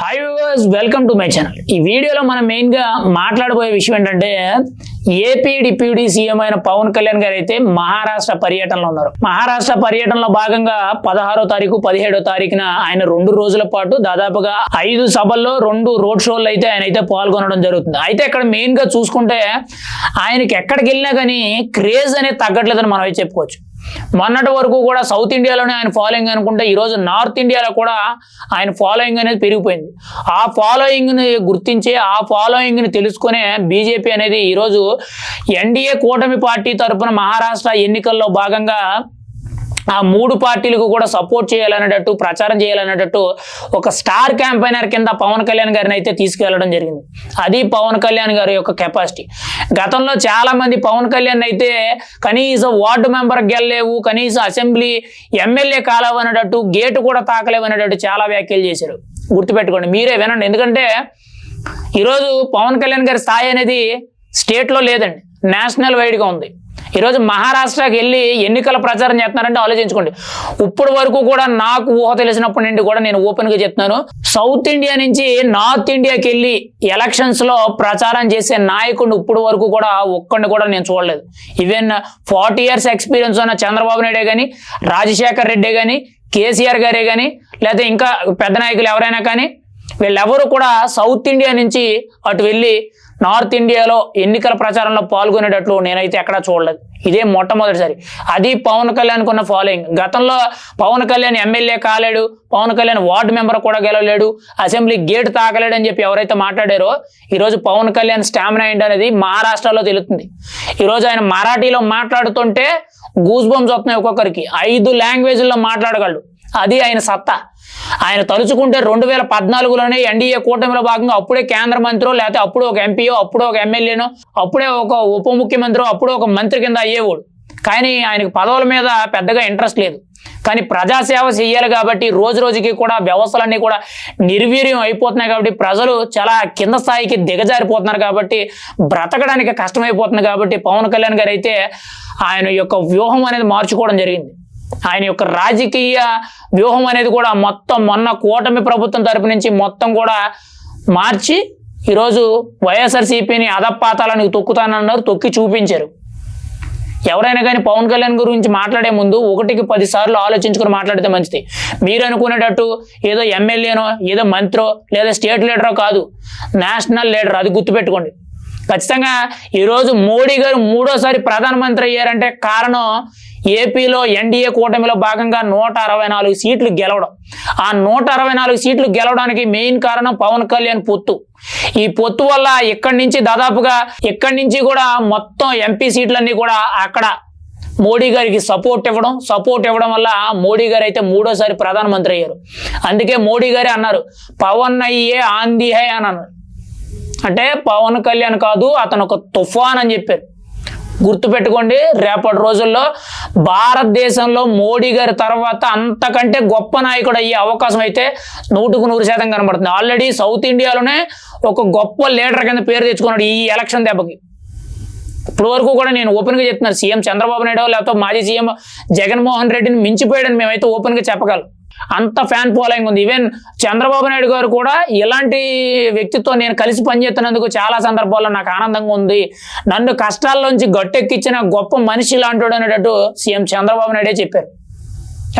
Hi viewers welcome to my channel ఈ వీడియోలో మనం మెయిన్గా మాట్లాడబోయే విషయం ఏంటంటే ఏపీ డిప్యూటీ సీఎం అయిన పవన్ కళ్యాణ్ గారు అయితే మహారాష్ట్ర పర్యటనలో ఉన్నారు. మహారాష్ట్ర పర్యటనలో భాగంగా పదహారో తారీఖు పదిహేడో తారీఖున ఆయన రెండు రోజుల పాటు దాదాపుగా ఐదు సభల్లో రెండు రోడ్ షోలు అయితే ఆయన అయితే పాల్గొనడం జరుగుతుంది. అయితే ఇక్కడ మెయిన్గా చూసుకుంటే ఆయనకి ఎక్కడికి వెళ్ళినా కానీ క్రేజ్ అనేది తగ్గట్లేదని మనం అయితే చెప్పుకోవచ్చు. మొన్నటి వరకు కూడా సౌత్ ఇండియాలోనే ఆయన ఫాలోయింగ్ అనుకుంటే ఈరోజు నార్త్ ఇండియాలో కూడా ఆయన ఫాలోయింగ్ అనేది పెరిగిపోయింది. ఆ ఫాలోయింగ్ని గుర్తించే ఆ ఫాలోయింగ్ని తెలుసుకునే బీజేపీ అనేది ఈరోజు ఎన్డీఏ కూటమి పార్టీ తరపున మహారాష్ట్ర ఎన్నికల్లో భాగంగా ఆ మూడు పార్టీలకు కూడా సపోర్ట్ చేయాలనేటట్టు ప్రచారం చేయాలనేటట్టు ఒక స్టార్ క్యాంపైనర్ కింద పవన్ కళ్యాణ్ గారిని అయితే తీసుకెళ్ళడం జరిగింది. అది పవన్ కళ్యాణ్ గారి యొక్క కెపాసిటీ గతంలో చాలా మంది పవన్ కళ్యాణ్ అయితే కనీసం వార్డు మెంబర్ గెలలేవు కనీసం అసెంబ్లీ ఎమ్మెల్యే కాలేవు అనేటట్టు గేటు కూడా తాకలేవు అనేటట్టు చాలా వ్యాఖ్యలు చేశారు. గుర్తుపెట్టుకోండి మీరే వినండి. ఎందుకంటే ఈరోజు పవన్ కళ్యాణ్ గారి స్థాయి అనేది స్టేట్లో లేదండి. నేషనల్ వైడ్గా ఉంది. ఈరోజు మహారాష్ట్రకి వెళ్ళి ఎన్నికల ప్రచారం చేస్తున్నారంటే ఆలోచించుకోండి. ఇప్పుడు వరకు కూడా నాకు ఊహ తెలిసినప్పటి నుండి కూడా నేను ఓపెన్గా చెప్తున్నాను. సౌత్ ఇండియా నుంచి నార్త్ ఇండియాకి వెళ్ళి ఎలక్షన్స్లో ప్రచారం చేసే నాయకుడిని ఇప్పుడు వరకు కూడా ఒక్కడిని కూడా నేను చూడలేదు. ఈవెన్ ఫార్టీ ఇయర్స్ ఎక్స్పీరియన్స్ ఉన్న చంద్రబాబు నాయుడే కానీ రాజశేఖర్ రెడ్డి కానీ కేసీఆర్ గారే కానీ లేదా ఇంకా పెద్ద నాయకులు ఎవరైనా కానీ వీళ్ళెవరూ కూడా సౌత్ ఇండియా నుంచి అటు వెళ్ళి నార్త్ ఇండియాలో ఎన్నికల ప్రచారంలో పాల్గొనేటట్లు నేనైతే ఎక్కడా చూడలేదు. ఇదే మొట్టమొదటిసారి. అది పవన్ కళ్యాణ్ ఉన్న ఫాలోయింగ్ గతంలో పవన్ కళ్యాణ్ ఎమ్మెల్యే కాలేడు పవన్ కళ్యాణ్ వార్డు మెంబర్ కూడా గెలవలేడు అసెంబ్లీ గేట్ తాకలేడు అని చెప్పి ఎవరైతే మాట్లాడారో ఈరోజు పవన్ కళ్యాణ్ స్టామినా ఏంటి అనేది మహారాష్ట్రలో తెలుస్తుంది. ఈరోజు ఆయన మరాఠీలో మాట్లాడుతుంటే గూస్ బంప్స్ వస్తున్నాయి ఒక్కొక్కరికి. ఐదు లాంగ్వేజ్లో మాట్లాడగలడు. అది ఆయన సత్తా. ఆయన తలుచుకుంటే రెండు వేల పద్నాలుగులోనే ఎన్డీఏ కూటమిలో భాగంగా అప్పుడే కేంద్ర మంత్రో లేకపోతే అప్పుడు ఒక ఎంపీయో అప్పుడు ఒక ఎమ్మెల్యేనో అప్పుడే ఒక ఉప ముఖ్యమంత్రి అప్పుడు ఒక మంత్రి కింద అయ్యేవాడు. కానీ ఆయనకు పదవుల మీద పెద్దగా ఇంట్రెస్ట్ లేదు. కానీ ప్రజాసేవ చేయాలి కాబట్టి రోజు రోజుకి కూడా వ్యవస్థలన్నీ కూడా నిర్వీర్యం అయిపోతున్నాయి కాబట్టి ప్రజలు చాలా కింద స్థాయికి దిగజారిపోతున్నారు కాబట్టి బ్రతకడానికి కష్టమైపోతుంది కాబట్టి పవన్ కళ్యాణ్ గారు అయితే ఆయన యొక్క వ్యూహం అనేది మార్చుకోవడం జరిగింది. ఆయన యొక్క రాజకీయ వ్యూహం అనేది కూడా మొత్తం మొన్న కూటమి ప్రభుత్వం తరపు నుంచి మొత్తం కూడా మార్చి ఈరోజు వైఎస్ఆర్సీపీని అదపాతాలని తొక్కుతానన్నారు తొక్కి చూపించారు. ఎవరైనా కానీ పవన్ కళ్యాణ్ గురించి మాట్లాడే ముందు ఒకటికి పది సార్లు ఆలోచించుకుని మాట్లాడితే మంచిది. మీరు అనుకునేటట్టు ఏదో ఎమ్మెల్యేనో ఏదో మంత్రో లేదా స్టేట్ లీడరో కాదు నేషనల్ లీడర్ అది గుర్తుపెట్టుకోండి. ఖచ్చితంగా ఈరోజు మోడీ గారు మూడోసారి ప్రధానమంత్రి అయ్యారంటే కారణం ఏపీలో ఎన్డీఏ కూటమిలో భాగంగా నూట అరవై నాలుగు సీట్లు గెలవడం. ఆ నూట అరవై నాలుగు సీట్లు గెలవడానికి మెయిన్ కారణం పవన్ కళ్యాణ్ పొత్తు. ఈ పొత్తు వల్ల ఇక్కడి నుంచి దాదాపుగా ఇక్కడి నుంచి కూడా మొత్తం ఎంపీ సీట్లన్నీ కూడా అక్కడ మోడీ గారికి సపోర్ట్ ఇవ్వడం సపోర్ట్ ఇవ్వడం వల్ల మోడీ గారు అయితే మూడోసారి ప్రధానమంత్రి అయ్యారు. అందుకే మోడీ గారే అన్నారు పవన్ అయ్యే ఆంది హై అని అన్నారు. అంటే పవన్ కళ్యాణ్ కాదు అతను ఒక తుఫాన్ అని చెప్పారు. గుర్తుపెట్టుకోండి రేపటి రోజుల్లో భారతదేశంలో మోడీ గారి తర్వాత అంతకంటే గొప్ప నాయకుడు అయ్యే అవకాశం అయితే నూటుకు నూరు శాతం కనబడుతుంది. ఆల్రెడీ సౌత్ ఇండియాలోనే ఒక గొప్ప లీడర్ కింద పేరు తెచ్చుకున్నాడు ఈ ఎలక్షన్ దెబ్బకి. ఇప్పుడు వరకు కూడా నేను ఓపెన్గా చెప్తున్నాను సీఎం చంద్రబాబు నాయుడు లేకపోతే మాజీ సీఎం జగన్మోహన్ రెడ్డిని మించిపోయాడని మేమైతే ఓపెన్గా చెప్పగలం. అంత ఫ్యాన్ ఫాలోయింగ్ ఉంది. ఈవెన్ చంద్రబాబు నాయుడు గారు కూడా ఇలాంటి వ్యక్తితో నేను కలిసి పనిచేస్తున్నందుకు చాలా సందర్భాల్లో నాకు ఆనందంగా ఉంది. నన్ను కష్టాల్లోంచి గట్టెక్కిచ్చిన గొప్ప మనిషి లాంటి అనేటట్టు సీఎం చంద్రబాబు నాయుడే చెప్పారు.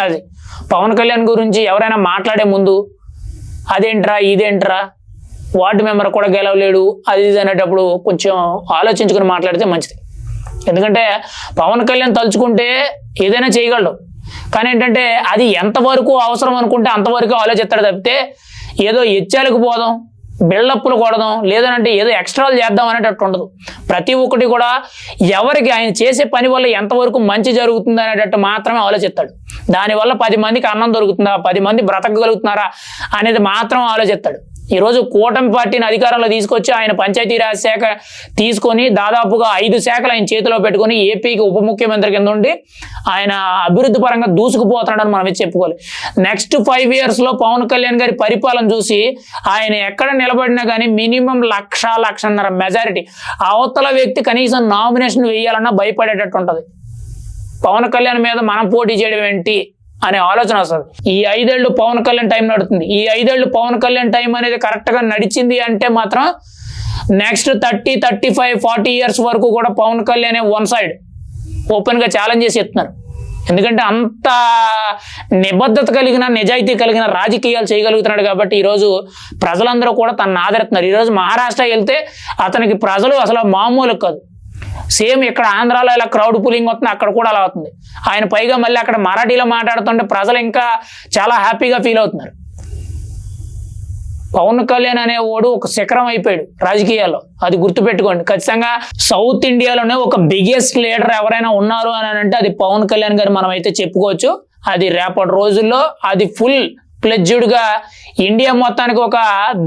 అది పవన్ కళ్యాణ్ గురించి ఎవరైనా మాట్లాడే ముందు అదేంట్రా ఇదేంట్రా? వార్డు మెంబర్ కూడా గెలవలేడు అది ఇది అనేటప్పుడు కొంచెం ఆలోచించుకుని మాట్లాడితే మంచిది. ఎందుకంటే పవన్ కళ్యాణ్ తలుచుకుంటే ఏదైనా చేయగలడు. కానీ ఏంటంటే అది ఎంతవరకు అవసరం అనుకుంటే అంతవరకు ఆలోచిస్తాడు తప్పితే ఏదో ఎచ్చాలకు పోదాం బిల్డప్లు కొడదాం లేదనంటే ఏదో ఎక్స్ట్రాలు చేద్దాం అనేటట్టు ఉండదు. ప్రతి ఒక్కటి కూడా ఎవరికి ఆయన చేసే పని వల్ల ఎంతవరకు మంచి జరుగుతుంది అనేటట్టు మాత్రమే ఆలోచిస్తాడు. దానివల్ల పది మందికి అన్నం దొరుకుతుందా పది మంది బ్రతకగలుగుతున్నారా అనేది మాత్రం ఆలోచిస్తాడు. ఈరోజు కూటమి పార్టీని అధికారంలో తీసుకొచ్చి ఆయన పంచాయతీరాజ్ శాఖ తీసుకొని దాదాపుగా ఐదు శాఖలు ఆయన చేతిలో పెట్టుకొని ఏపీకి ఉప ముఖ్యమంత్రి కింద ఉండి ఆయన అభివృద్ధి పరంగా దూసుకుపోతున్నాడని మనం చెప్పుకోవాలి. నెక్స్ట్ ఫైవ్ ఇయర్స్లో పవన్ కళ్యాణ్ గారి పరిపాలన చూసి ఆయన ఎక్కడ నిలబడినా కానీ మినిమం లక్ష లక్షన్నర మెజారిటీ అవతల వ్యక్తి కనీసం నామినేషన్ వేయాలన్నా భయపడేటట్టు ఉంటుంది. పవన్ కళ్యాణ్ మీద మనం పోటీ చేయడం ఏంటి? అనే ఆలోచన వస్తుంది. ఈ ఐదేళ్ళు పవన్ కళ్యాణ్ టైం నడుతుంది. ఈ ఐదేళ్ళు పవన్ కళ్యాణ్ టైం అనేది కరెక్ట్గా నడిచింది అంటే మాత్రం next thirty thirty five forty years వరకు కూడా పవన్ కళ్యాణ్ వన్ సైడ్ ఓపెన్గా ఛాలెంజ్ చేసి చెప్తున్నారు ఎందుకంటే అంత నిబద్ధత కలిగిన నిజాయితీ కలిగిన రాజకీయాలు చేయగలుగుతున్నాడు కాబట్టి ఈరోజు ప్రజలందరూ కూడా తనను ఆదరిస్తున్నారు. ఈరోజు మహారాష్ట్ర వెళ్తే అతనికి ప్రజలు అసలు మామూలు కాదు. సేమ్ ఇక్కడ ఆంధ్రాలో ఇలా క్రౌడ్ పులింగ్ వస్తుంది అక్కడ కూడా అలా అవుతుంది. ఆయన పైగా మళ్ళీ అక్కడ మరాఠీలో మాట్లాడుతుంటే ప్రజలు ఇంకా చాలా హ్యాపీగా ఫీల్ అవుతున్నారు. పవన్ కళ్యాణ్ అనేవాడు ఒక శిఖరం అయిపోయాడు రాజకీయాల్లో. అది గుర్తుపెట్టుకోండి. ఖచ్చితంగా సౌత్ ఇండియాలోనే ఒక బిగ్గెస్ట్ లీడర్ ఎవరైనా ఉన్నారు అని అంటే అది పవన్ కళ్యాణ్ గారు మనం అయితే చెప్పుకోవచ్చు. అది రేపటి రోజుల్లో అది ఫుల్ గా ఇండియా మొత్తానికి ఒక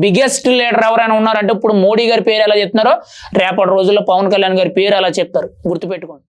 బిగ్గెస్ట్ లీడర్ ఎవరైనా ఉన్నారంటే ఇప్పుడు మోడీ గారి పేరు ఎలా చెప్తున్నారో రేపటి రోజుల్లో పవన్ కళ్యాణ్ గారి పేరు ఎలా చెప్తారు గుర్తుపెట్టుకోండి.